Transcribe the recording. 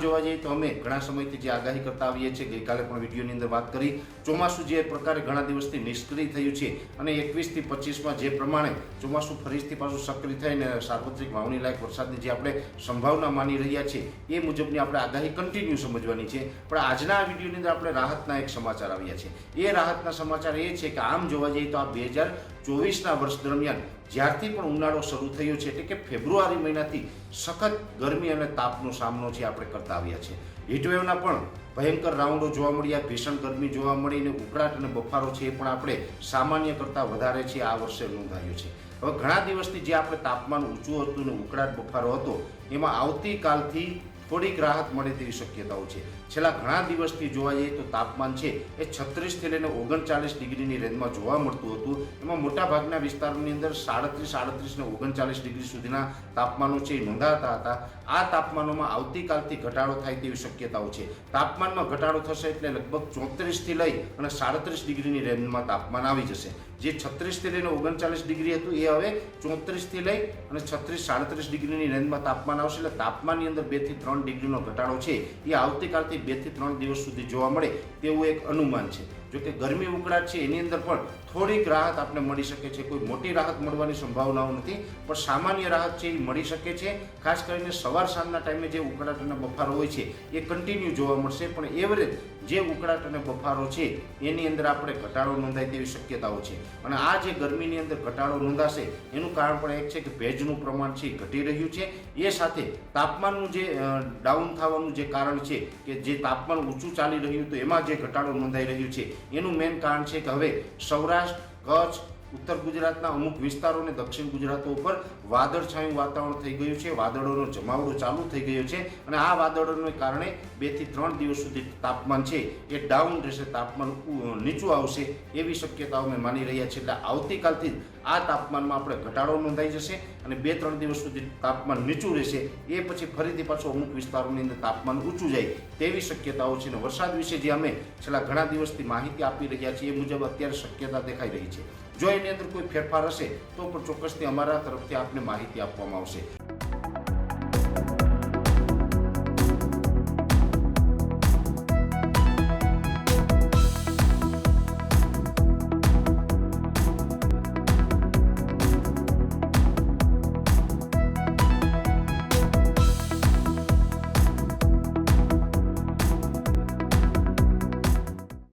જોવા જઈએ તો અમે ઘણા સમયથી જે આગાહી કરતા આવીએ છીએ, ગઈકાલે પણ વિડીયોની અંદર વાત કરી. ચોમાસું જે પ્રકારે ઘણા દિવસથી નિષ્ક્રિય થયું છે અને એકવીસથી પચીસમાં જે પ્રમાણે ચોમાસું ફરીથી પાછું સક્રિય થઈને સાર્વત્રિક વાવણી લાયક વરસાદની જે આપણે સંભાવના માની રહ્યા છીએ, એ મુજબની આપણે આગાહી કન્ટિન્યુ સમજવાની છે. પણ આજના આ વિડીયોની અંદર આપણે રાહતના એક સમાચાર આવ્યા છે. એ રાહતના સમાચાર એ છે કે આમ જોવા જઈએ તો આ બે હજાર ચોવીસના વર્ષ દરમિયાન જ્યારથી પણ ઉનાળો શરૂ થયો છે, એટલે કે ફેબ્રુઆરી મહિનાથી સખત ગરમી અને તાપનો સામનો છે, આપણે કરતા આવ્યા છે. હીટવેવના પણ ભયંકર રાઉન્ડો જોવા મળ્યા, ભીષણ ગરમી જોવા મળી અને ઉકળાટ અને બફારો છે, એ પણ આપણે સામાન્ય કરતાં વધારે છે, આ વર્ષે નોંધાયો છે. હવે ઘણા દિવસથી જે આપણે તાપમાન ઊંચું હતું અને ઉકળાટ બફારો હતો, એમાં આવતીકાલથી થોડીક રાહત મળે તેવી શક્યતાઓ છે. છેલ્લા ઘણા દિવસથી જોવા જઈએ તો તાપમાન છે એ છત્રીસથી લઈને ઓગણચાલીસ ડિગ્રીની રેન્જમાં જોવા મળતું હતું. એમાં મોટાભાગના વિસ્તારોની અંદર સાડત્રીસ સાડત્રીસ ને ઓગણચાલીસ ડિગ્રી સુધીના તાપમાનો છે એ નોંધાતા હતા. આ તાપમાનોમાં આવતીકાલથી ઘટાડો થાય તેવી શક્યતાઓ છે. તાપમાનમાં ઘટાડો થશે એટલે લગભગ ચોત્રીસથી લઈ અને સાડત્રીસ ડિગ્રીની રેન્જમાં તાપમાન આવી જશે. જે છત્રીસથી લઈને ઓગણચાલીસ ડિગ્રી હતું, એ હવે ચોત્રીસથી લઈ અને છત્રીસ સાડત્રીસ ડિગ્રીની રેન્જમાં તાપમાન આવશે. એટલે તાપમાનની અંદર બેથી ત્રણ ડિગ્રીનો ઘટાડો છે. એ આવતીકાલથી બેથી ત્રણ દિવસ સુધી જોવા મળે તેવું એક અનુમાન છે. જો કે ગરમી ઉકળાટ છે, એની અંદર પણ થોડીક રાહત આપણે મળી શકે છે. કોઈ મોટી રાહત મળવાની સંભાવનાઓ નથી, પણ સામાન્ય રાહત છે એ મળી શકે છે. ખાસ કરીને સવાર સાંજના ટાઈમે જે ઉકળાટ અને બફારો હોય છે, એ કન્ટિન્યુ જોવા મળશે. પણ એવરેજ જે ઉકળાટ અને બફારો છે, એની અંદર આપણે ઘટાડો નોંધાય તેવી શક્યતાઓ છે. અને આ જે ગરમીની અંદર ઘટાડો નોંધાશે, એનું કારણ પણ એક છે કે ભેજનું પ્રમાણ છે ઘટી રહ્યું છે. એ સાથે તાપમાનનું જે ડાઉન થવાનું જે કારણ છે કે જે તાપમાન ઊંચું ચાલી રહ્યું હતું એમાં જે ઘટાડો નોંધાઈ રહ્યું છે એનું મેઇન કારણ છે કે હવે સૌરાષ્ટ્ર, કચ્છ, ઉત્તર ગુજરાતના અમુક વિસ્તારો અને દક્ષિણ ગુજરાતો ઉપર વાદળછાયું વાતાવરણ થઈ ગયું છે. વાદળોનો જમાવડો ચાલુ થઈ ગયો છે અને આ વાદળોને કારણે બેથી ત્રણ દિવસ સુધી તાપમાન છે એ ડાઉન રહેશે, તાપમાન નીચું આવશે એવી શક્યતાઓ અમે માની રહ્યા છીએ. એટલે આવતીકાલથી આ તાપમાનમાં આપણે ઘટાડો નોંધાઈ જશે. અને બે ત્રણ દિવસ સુધી તાપમાન નીચું રહેશે, એ પછી ફરીથી પાછું અમુક વિસ્તારોની અંદર તાપમાન ઊંચું જાય તેવી શક્યતાઓ છે. અને વરસાદ વિશે જે અમે છેલ્લા ઘણા દિવસથી માહિતી આપી રહ્યા છીએ, એ મુજબ અત્યારે શક્યતા દેખાઈ રહી છે. જો એની અંદર કોઈ ફેરફાર હશે, તો પણ ચોક્કસથી અમારા તરફથી આપને માહિતી આપવામાં આવશે.